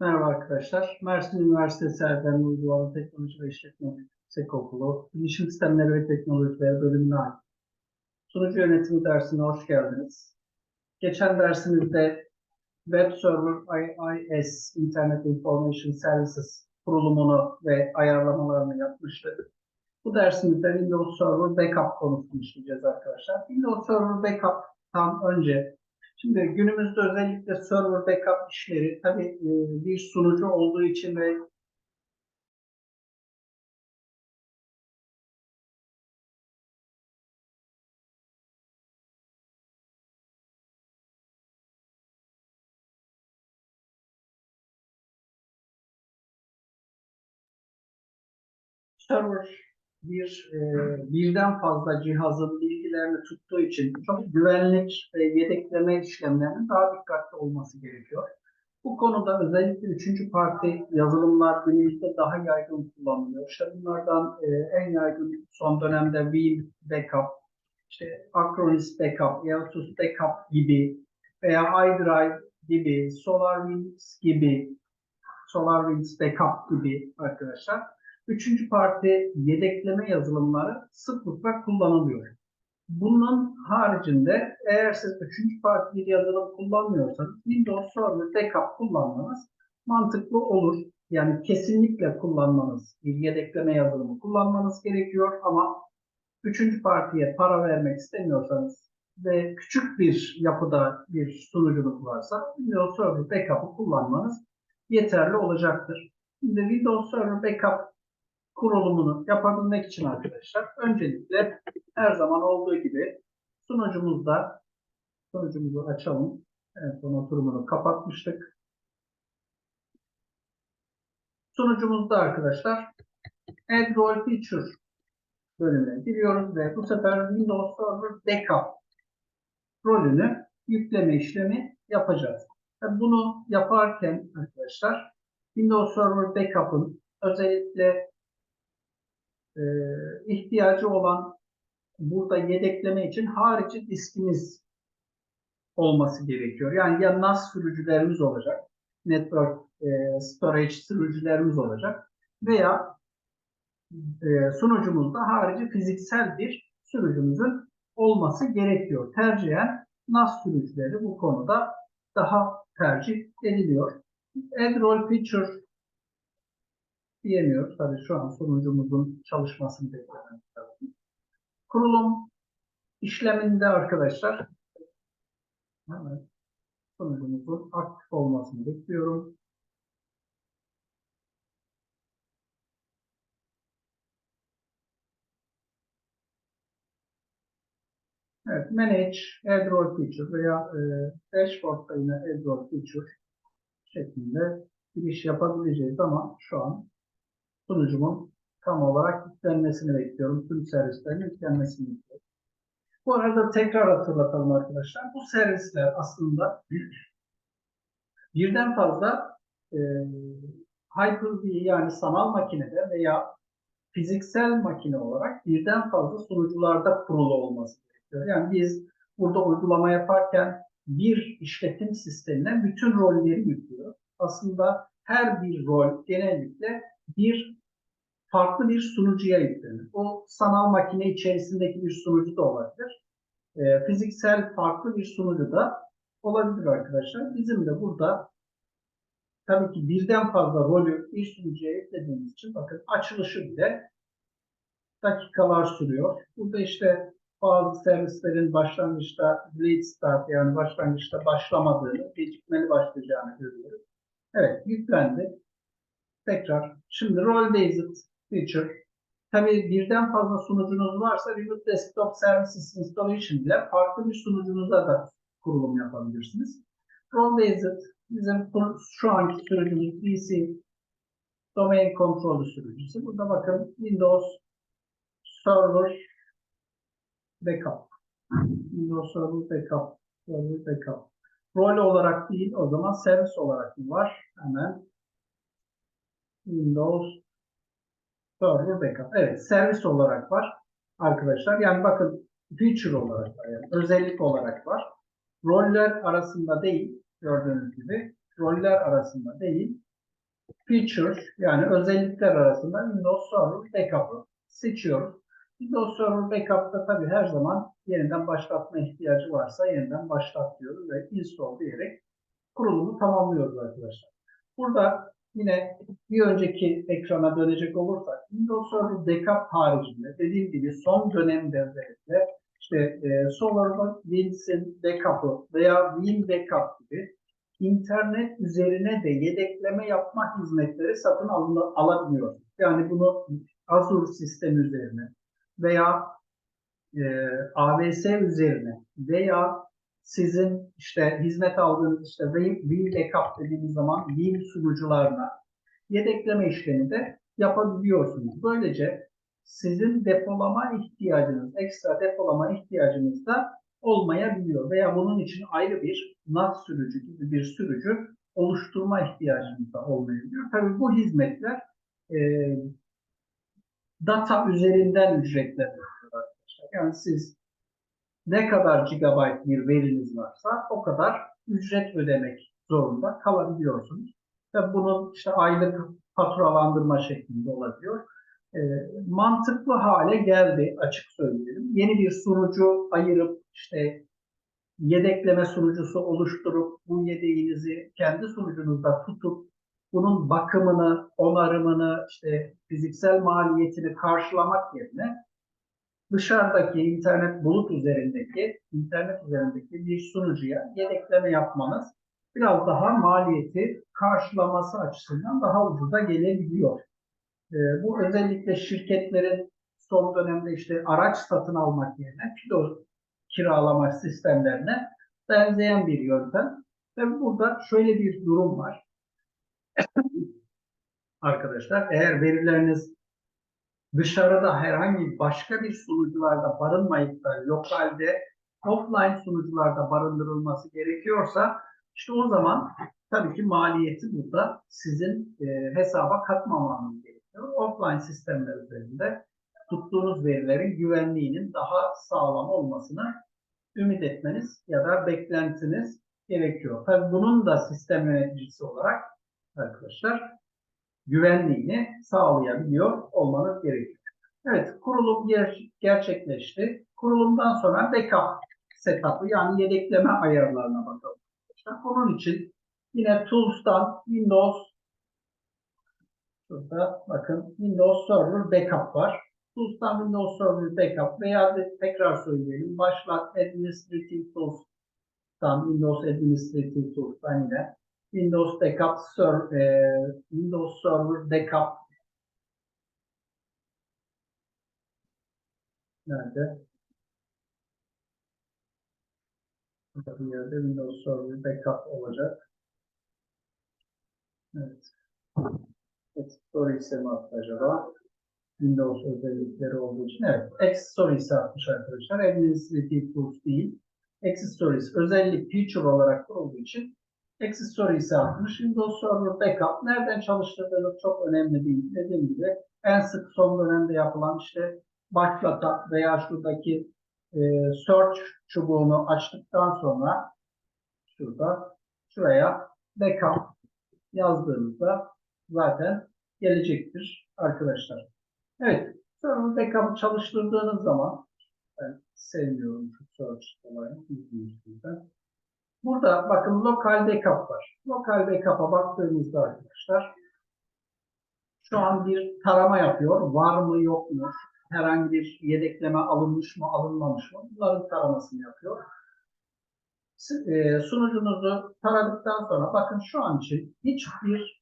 Merhaba arkadaşlar. Mersin Üniversitesi Erdem Uygulama Teknoloji ve İşletme Yüksek Okulu Bilişim Sistemleri ve Teknolojileri bölümüne ait sunucu yönetimi dersine hoş geldiniz. Geçen dersimizde Web Server IIS Internet Information Services kurulumunu ve ayarlamalarını yapmıştık. Bu dersimizde Windows Server Backup konusunu işleyeceğiz arkadaşlar. Windows Server Backup'tan önce Şimdi günümüzde özellikle server backup işleri tabii e, bir sunucu olduğu için ve server bir e, birden fazla cihazın bilgilerini tuttuğu için çok güvenlik ve yedekleme işlemlerinin daha dikkatli olması gerekiyor. Bu konuda özellikle üçüncü parti yazılımlar günümüzde daha yaygın kullanılıyor. İşte bunlardan e, en yaygın son dönemde Veeam Backup, işte Acronis Backup, Eosus Backup gibi veya iDrive gibi, SolarWinds gibi, SolarWinds Backup gibi arkadaşlar üçüncü parti yedekleme yazılımları sıklıkla kullanılıyor. Bunun haricinde eğer siz üçüncü parti bir yazılım kullanmıyorsanız Windows Server Backup kullanmanız mantıklı olur. Yani kesinlikle kullanmanız, bir yedekleme yazılımı kullanmanız gerekiyor ama üçüncü partiye para vermek istemiyorsanız ve küçük bir yapıda bir sunuculuk varsa Windows Server Backup'ı kullanmanız yeterli olacaktır. Şimdi Windows Server Backup kurulumunu yapabilmek için arkadaşlar öncelikle her zaman olduğu gibi sunucumuzda sunucumuzu açalım. En son oturumunu kapatmıştık. Sunucumuzda arkadaşlar Add Role Feature bölümüne giriyoruz ve bu sefer Windows Server Backup rolünü yükleme işlemi yapacağız. Yani bunu yaparken arkadaşlar Windows Server Backup'ın özellikle e, ihtiyacı olan burada yedekleme için harici diskimiz olması gerekiyor. Yani ya NAS sürücülerimiz olacak, network e, storage sürücülerimiz olacak veya e, sunucumuzda harici fiziksel bir sürücümüzün olması gerekiyor. Tercihen NAS sürücüleri bu konuda daha tercih ediliyor. Add role feature diyemiyoruz. Tabii şu an sunucumuzun çalışmasını beklememiz lazım. Kurulum işleminde arkadaşlar hemen sunucumuzun aktif olmasını bekliyorum. Evet, Manage Add Role Feature veya e, Dashboard'da yine Add Feature şeklinde giriş yapabileceğiz ama şu an sunucumun tam olarak yüklenmesini bekliyorum. Tüm servislerin yüklenmesini bekliyorum. Bu arada tekrar hatırlatalım arkadaşlar. Bu servisler aslında birden fazla e, Hyper-V yani sanal makinede veya fiziksel makine olarak birden fazla sunucularda kurulu olması gerekiyor. Yani biz burada uygulama yaparken bir işletim sistemine bütün rolleri yüklüyor. Aslında her bir rol genellikle bir farklı bir sunucuya yüklenir. O sanal makine içerisindeki bir sunucu da olabilir. E, fiziksel farklı bir sunucu da olabilir arkadaşlar. Bizim de burada tabii ki birden fazla rolü bir sunucuya yüklediğimiz için bakın açılışı bile dakikalar sürüyor. Burada işte bazı servislerin başlangıçta late start yani başlangıçta başlamadığını, gecikmeli başlayacağını görüyoruz. Evet, yüklendi. Tekrar. Şimdi role based feature. Tabii birden fazla sunucunuz varsa Remote Desktop Services Installation ile farklı bir sunucunuza da kurulum yapabilirsiniz. Role based bizim şu anki sürücümüz PC Domain Controller sürücüsü. Burada bakın Windows Server Backup. Windows Server Backup. Server Backup. Rol olarak değil o zaman servis olarak mı var? Hemen Windows Server Backup. Evet, servis olarak var arkadaşlar. Yani bakın feature olarak var. Yani özellik olarak var. Roller arasında değil, gördüğünüz gibi. Roller arasında değil. feature yani özellikler arasında Windows Server Backup'ı seçiyoruz. Windows Server Backup'ta tabii her zaman yeniden başlatma ihtiyacı varsa yeniden başlat diyoruz ve install diyerek kurulumu tamamlıyoruz arkadaşlar. Burada yine bir önceki ekrana dönecek olursak Windows Server Backup haricinde dediğim gibi son dönemde özellikle işte e, SolarWinds'in backup'ı veya Win Backup gibi internet üzerine de yedekleme yapma hizmetleri satın alın- alabiliyoruz. Yani bunu Azure sistemi üzerine veya e, AWS üzerine veya sizin işte hizmet aldığınız işte Win Backup dediğimiz zaman Win sunucularına yedekleme işlemi de yapabiliyorsunuz. Böylece sizin depolama ihtiyacınız, ekstra depolama ihtiyacınız da olmayabiliyor veya bunun için ayrı bir NAS sürücü gibi bir sürücü oluşturma ihtiyacınız da olmayabiliyor. Tabii bu hizmetler e, data üzerinden arkadaşlar. Yani siz ne kadar gigabayt bir veriniz varsa o kadar ücret ödemek zorunda kalabiliyorsunuz. Ve bunun işte aylık faturalandırma şeklinde olabiliyor. E, mantıklı hale geldi açık söyleyelim. Yeni bir sunucu ayırıp işte yedekleme sunucusu oluşturup bu yedeğinizi kendi sunucunuzda tutup bunun bakımını, onarımını, işte fiziksel maliyetini karşılamak yerine dışarıdaki internet bulut üzerindeki internet üzerindeki bir sunucuya yedekleme yapmanız biraz daha maliyeti karşılaması açısından daha ucuza gelebiliyor. Ee, bu özellikle şirketlerin son dönemde işte araç satın almak yerine kilo kiralama sistemlerine benzeyen bir yöntem. Ve burada şöyle bir durum var. Arkadaşlar eğer verileriniz dışarıda herhangi başka bir sunucularda barınmayıp da lokalde offline sunucularda barındırılması gerekiyorsa işte o zaman tabii ki maliyeti burada sizin e, hesaba katmamanız gerekiyor. Offline sistemler üzerinde tuttuğunuz verilerin güvenliğinin daha sağlam olmasını ümit etmeniz ya da beklentiniz gerekiyor. Tabii bunun da sistem yöneticisi olarak arkadaşlar güvenliğini sağlayabiliyor olmanız gerekiyor. Evet, kurulum ger- gerçekleşti. Kurulumdan sonra backup setup'ı yani yedekleme ayarlarına bakalım. İşte bunun için yine Tools'tan Windows şurada bakın Windows Server Backup var. Tools'tan Windows Server Backup veya de tekrar söyleyelim başlat Administrative Tools'tan Windows Administrative Tools'tan yine Windows Backup Ser e, Windows Server Backup nerede? Bir yerde Windows Server Backup olacak. Evet. Story mi attı acaba? Windows özellikleri olduğu için. Evet. Access Stories'i atmış arkadaşlar. Administrative Tools değil. Access Stories özellik feature olarak kurulduğu için Access Stories'i atmış. Windows Server Backup nereden çalıştırdığınız çok önemli değil. Dediğim gibi en sık son dönemde yapılan işte başlata veya şuradaki e, search çubuğunu açtıktan sonra şurada şuraya backup yazdığınızda zaten gelecektir arkadaşlar. Evet, server backup'ı çalıştırdığınız zaman ben sevmiyorum şu search olayını. Burada bakın lokal backup var. Lokal backup'a baktığımızda arkadaşlar şu an bir tarama yapıyor. Var mı yok mu? Herhangi bir yedekleme alınmış mı alınmamış mı? Bunların taramasını yapıyor. E, sunucunuzu taradıktan sonra bakın şu an için hiçbir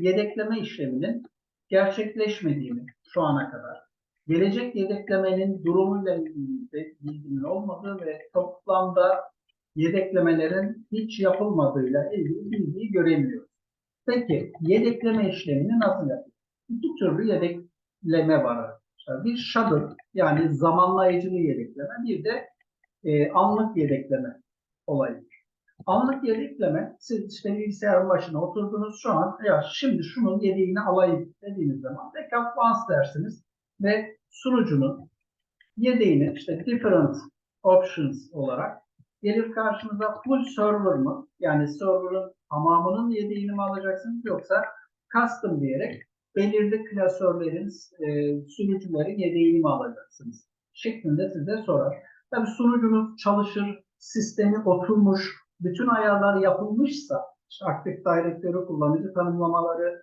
yedekleme işleminin gerçekleşmediğini şu ana kadar, gelecek yedeklemenin durumuyla ilgili bilginin olmadığı ve toplamda yedeklemelerin hiç yapılmadığıyla ilgili bilgiyi göremiyoruz. Peki yedekleme işlemini nasıl yapıyoruz? İki türlü yedekleme var arkadaşlar. Bir shadow yani zamanlayıcılı yedekleme, bir de e, anlık yedekleme olayı. Anlık yedekleme, siz işte bilgisayarın başına oturdunuz şu an, ya şimdi şunun yedeğini alayım dediğiniz zaman backup once dersiniz ve sunucunun yedeğini işte different options olarak gelir karşınıza full server mı? Yani server'ın tamamının yedeğini mi alacaksınız yoksa custom diyerek belirli klasörlerin, e, sunucuların yedeğini mi alacaksınız? Şeklinde size sorar. Tabii sunucunuz çalışır, sistemi oturmuş, bütün ayarlar yapılmışsa, işte Active Directory kullanıcı tanımlamaları,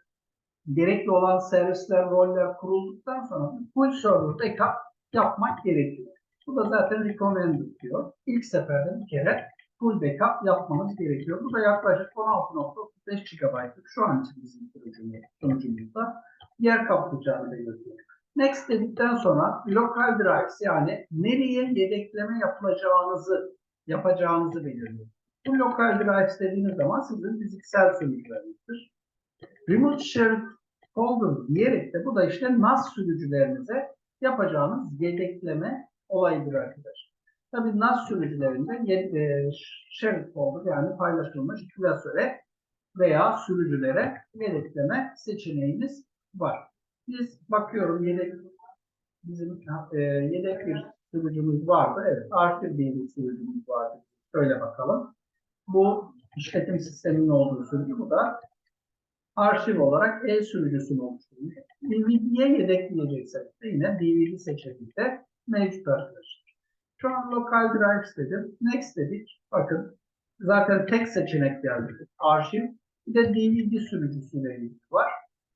gerekli olan servisler, roller kurulduktan sonra full server backup yapmak gerekiyor. Bu da zaten recommended diyor. İlk seferde bir kere full backup yapmanız gerekiyor. Bu da yaklaşık 16.35 GB'lık şu an için bizim sunucumuz, sunucumuzda yer kaplayacağını belirtiyor. Next dedikten sonra local drives yani nereye yedekleme yapılacağınızı yapacağınızı belirliyor. Bu local drives dediğiniz zaman sizin fiziksel sunucularınızdır. Remote shared folder diyerek de bu da işte NAS sürücülerinize yapacağınız yedekleme olayıdır arkadaşlar. Tabii NAS sürücülerinde ye- e, folder yani paylaşılmış klasöre veya sürücülere yedekleme seçeneğiniz var. Biz bakıyorum yedek bizim e, yedek bir sürücümüz vardı. Evet, arşiv bir sürücümüz vardı. Şöyle bakalım. Bu işletim sisteminin olduğu sürücü. Bu da arşiv olarak E sürücüsünü oluşturuyor. DVD'ye yedekleyeceksek de yine DVD seçeneği de mevcut arkadaşlar. Şu an local drives dedim. Next dedik. Bakın zaten tek seçenek geldi. Arşiv. Bir de DVD sürücüsüyle ilgili var.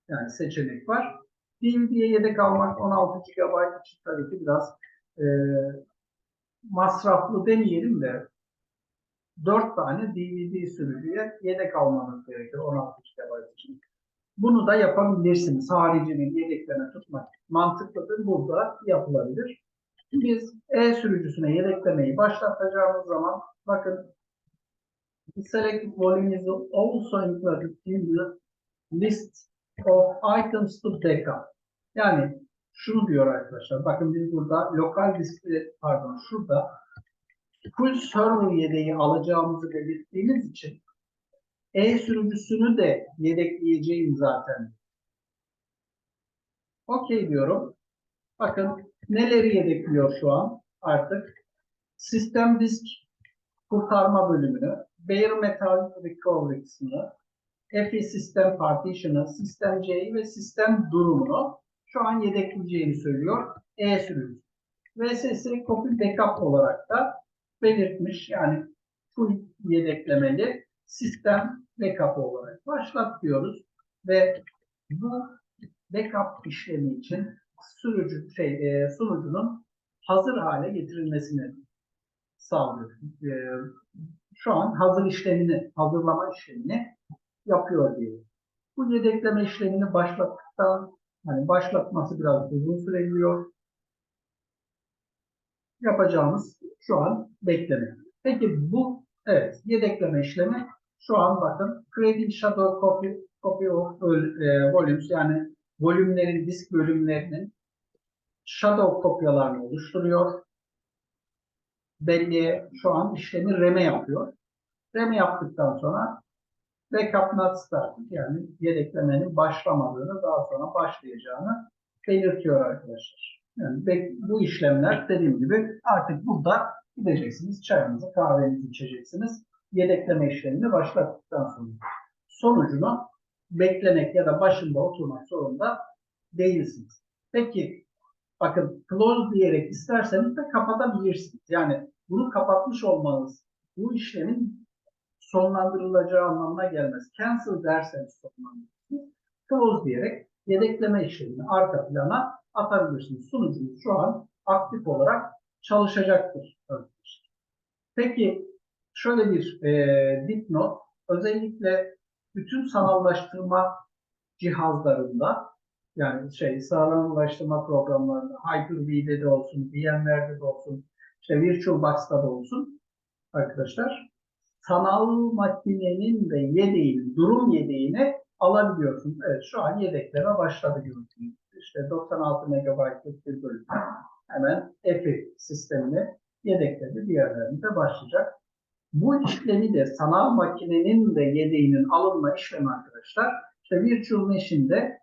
Yani seçenek var. DVD'ye yedek almak 16 GB için tabii ki biraz e, masraflı demeyelim de 4 tane DVD sürücüye yedek almanız gerekir 16 GB için. Bunu da yapabilirsiniz. Harici bir yedekleme tutmak mantıklıdır. Burada yapılabilir. Biz E sürücüsüne yedeklemeyi başlatacağımız zaman bakın select volume is also included in the list of items to backup. Yani şunu diyor arkadaşlar. Bakın biz burada lokal diskte pardon şurada full server yedeği alacağımızı belirttiğimiz için E sürücüsünü de yedekleyeceğim zaten. Okey diyorum. Bakın neleri yedekliyor şu an artık. Sistem disk kurtarma bölümünü, bare metal recovery kısmını, FE sistem partition'ı, sistem C'yi ve sistem durumunu şu an yedekleyeceğini söylüyor E sürücüsü. VSS copy backup olarak da belirtmiş. Yani full yedeklemeli sistem backup olarak başlat diyoruz ve bu backup işlemi için sürücü şey e, sunucunun hazır hale getirilmesini sağlıyor. E, şu an hazır işlemini, hazırlama işlemini yapıyor diyelim. Bu yedekleme işlemini başlattıktan hani başlatması biraz uzun sürebiliyor. Yapacağımız şu an bekleme. Peki bu evet yedekleme işlemi şu an bakın Creating Shadow Copy, copy of e, Volumes yani volümlerin, disk bölümlerinin shadow kopyalarını oluşturuyor. Belleğe şu an işlemi reme yapıyor. Reme yaptıktan sonra backup not started yani yedeklemenin başlamadığını daha sonra başlayacağını belirtiyor arkadaşlar. Yani bu işlemler dediğim gibi artık burada gideceksiniz çayınızı kahvenizi içeceksiniz. Yedekleme işlemini başlattıktan sonra sonucunu beklemek ya da başında oturmak zorunda değilsiniz. Peki bakın close diyerek isterseniz de kapatabilirsiniz. Yani bunu kapatmış olmanız bu işlemin sonlandırılacağı anlamına gelmez. Cancel derseniz sonlandırırsınız. Close diyerek yedekleme işlemini arka plana atabilirsiniz. Sunucunuz şu an aktif olarak çalışacaktır. Peki şöyle bir e, dipnot. Özellikle bütün sanallaştırma cihazlarında yani şey sanallaştırma programlarında Hyper-V'de de olsun, VMware'de de olsun, işte VirtualBox'ta da olsun arkadaşlar sanal makinenin de yedeğini, durum yedeğini alabiliyorsunuz. Evet şu an yedekleme başladı görüntünüz. İşte 96 MB'lık bir bölüm. Hemen EPI sistemini yedekledi. Diğerlerinde de başlayacak. Bu işlemi de sanal makinenin de yedeğinin alınma işlemi arkadaşlar. İşte Virtual Machine'de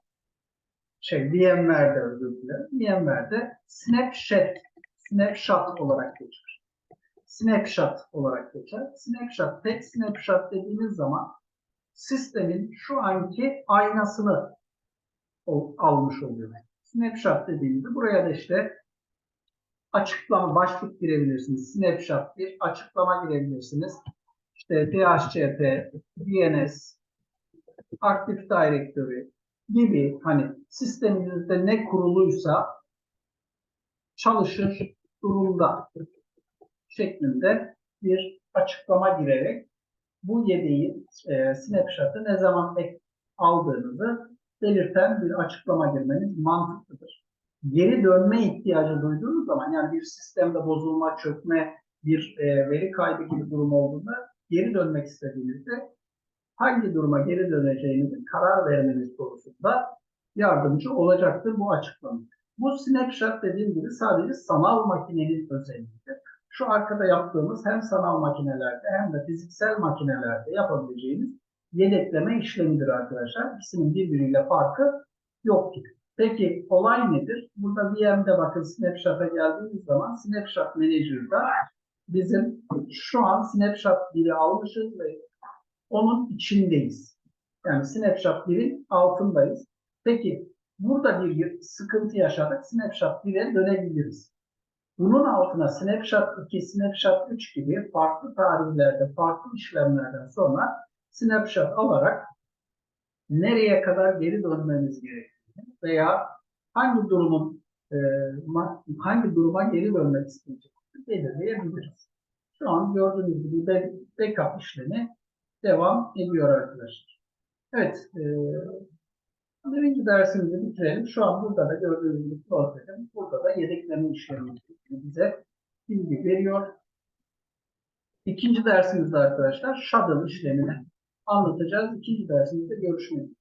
şey VMware'de özür dilerim. VMware'de snapshot, snapshot olarak geçer. Snapshot olarak geçer. Snapshot, tek snapshot dediğimiz zaman sistemin şu anki aynasını almış oluyor. Snapshot dediğimizde buraya da işte açıklama başlık girebilirsiniz. Snapshot bir açıklama girebilirsiniz. İşte DHCP, DNS, Active Directory gibi hani sisteminizde ne kuruluysa çalışır durumda şeklinde bir açıklama girerek bu yedeği e, snapshot'ı ne zaman aldığınızı belirten bir açıklama girmeniz mantıklıdır. Geri dönme ihtiyacı duyduğunuz zaman yani bir sistemde bozulma, çökme, bir e, veri kaybı gibi durum olduğunda geri dönmek istediğinizde hangi duruma geri döneceğinizi karar vermeniz konusunda yardımcı olacaktır bu açıklama. Bu snapshot dediğim gibi sadece sanal makinenin özelliğidir. Şu arkada yaptığımız hem sanal makinelerde hem de fiziksel makinelerde yapabileceğiniz yedekleme işlemidir arkadaşlar. İkisinin birbiriyle farkı yoktur. Peki olay nedir? Burada VM'de bakın snapshot'a geldiğimiz zaman snapshot manager'da bizim şu an snapshot 1'i almışız ve onun içindeyiz. Yani snapshot 1'in altındayız. Peki burada bir sıkıntı yaşadık. Snapshot 1'e dönebiliriz. Bunun altına Snapshot 2, Snapshot 3 gibi farklı tarihlerde, farklı işlemlerden sonra snapshot alarak nereye kadar geri dönmemiz gerektiğini veya hangi durumun e, hangi duruma geri dönmek isteyeceğimizi belirleyebiliriz. Şu an gördüğünüz gibi backup işlemi devam ediyor arkadaşlar. Evet, e, birinci dersimizi bitirelim. Şu an burada da gördüğünüz gibi prosedüm, burada da yedekleme işlemi bize bilgi veriyor. İkinci dersimizde arkadaşlar shuttle işlemini anlatacağız. İkinci dersimizde görüşmek üzere.